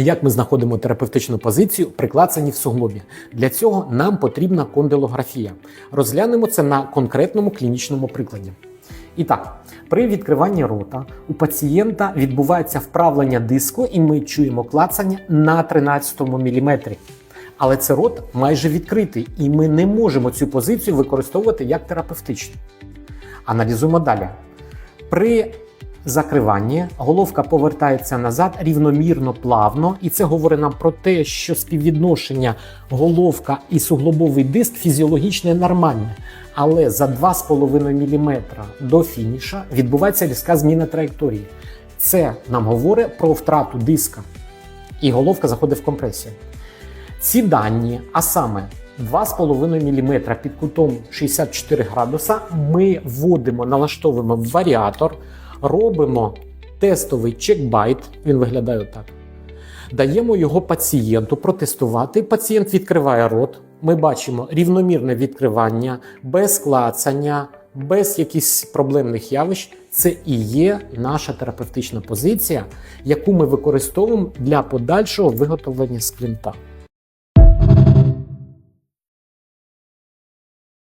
Як ми знаходимо терапевтичну позицію при клацанні в суглобі? Для цього нам потрібна кондилографія. Розглянемо це на конкретному клінічному прикладі. І так, при відкриванні рота у пацієнта відбувається вправлення диску, і ми чуємо клацання на 13 мм. Але це рот майже відкритий, і ми не можемо цю позицію використовувати як терапевтичну. Аналізуємо далі. При закриванні головка повертається назад рівномірно плавно, і це говорить нам про те, що співвідношення головка і суглобовий диск фізіологічне нормальне. Але за 2,5 мм до фініша відбувається різка зміна траєкторії. Це нам говорить про втрату диска, і головка заходить в компресію. Ці дані, а саме 2,5 мм під кутом 64 градуса, ми вводимо, налаштовуємо варіатор, робимо тестовий чекбайт, він виглядає отак. Даємо його пацієнту протестувати. Пацієнт відкриває рот. Ми бачимо рівномірне відкривання, без клацання, без якихось проблемних явищ. Це і є наша терапевтична позиція, яку ми використовуємо для подальшого виготовлення сквинта.